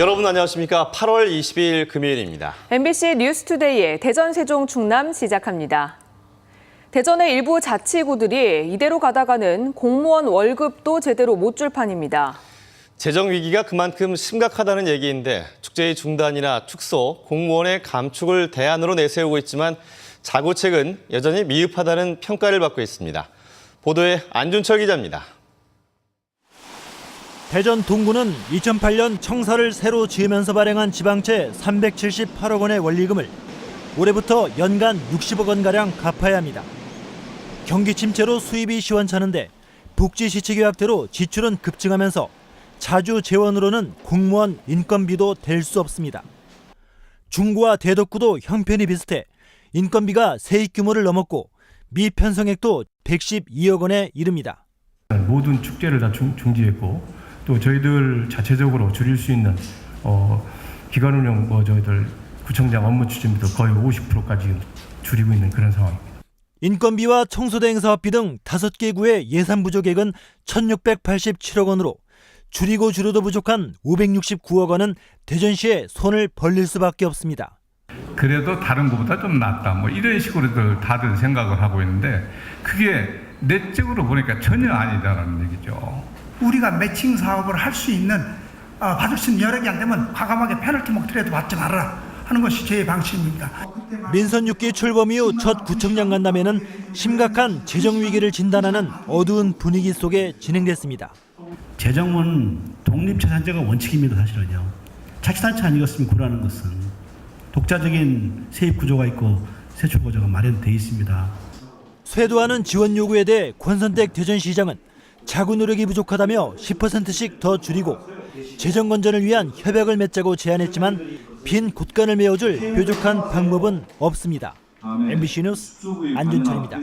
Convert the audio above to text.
여러분 안녕하십니까? 8월 22일 금요일입니다. MBC 뉴스투데이의 대전 세종 충남 시작합니다. 대전의 일부 자치구들이 이대로 가다가는 공무원 월급도 제대로 못 줄 판입니다. 재정 위기가 그만큼 심각하다는 얘기인데 축제의 중단이나 축소, 공무원의 감축을 대안으로 내세우고 있지만 자구책은 여전히 미흡하다는 평가를 받고 있습니다. 보도에 안준철 기자입니다. 대전 동구는 2008년 청사를 새로 지으면서 발행한 지방채 378억 원의 원리금을 올해부터 연간 60억 원가량 갚아야 합니다. 경기 침체로 수입이 시원찮은데 복지 시치 계약대로 지출은 급증하면서 자주 재원으로는 공무원 인건비도 될 수 없습니다. 중구와 대덕구도 형편이 비슷해 인건비가 세입 규모를 넘었고 미편성액도 112억 원에 이릅니다. 모든 축제를 다 중, 중지했고 또 저희들 자체적으로 줄일 수 있는 어, 기관 운영 뭐 저희들 구청장 업무 추진비도 거의 50%까지 줄이고 있는 그런 상황입니다. 인건비와 청소대행 사업비 등 다섯 개 구의 예산 부족액은 1,687억 원으로 줄이고 줄여도 부족한 569억 원은 대전시에 손을 벌릴 수밖에 없습니다. 그래도 다른 것보다 좀 낫다. 뭐 이런 식으로들 다들 생각을 하고 있는데 그게 내적으로 보니까 전혀 아니다라는 얘기죠. 우리가 매칭 사업을 할 수 있는 어, 받을 수 있는 여력이 안 되면 과감하게 페널티 먹더라도 받지 말아라 하는 것이 제 방침입니다. 민선 6기 출범 이후 첫 구청장 간담회는 심각한 재정 위기를 진단하는 어두운 분위기 속에 진행됐습니다. 재정은 독립재산제가 원칙입니다 사실은요. 자치단체 아니었으면 구라는 것은 독자적인 세입 구조가 있고 세출 구조가 마련돼 있습니다. 쇄도하는 지원 요구에 대해 권선택 대전시장은 자구 노력이 부족하다며 10%씩 더 줄이고 재정 건전을 위한 협약을 맺자고 제안했지만 빈 곳간을 메워줄 뾰족한 방법은 없습니다. MBC 뉴스 안준철입니다.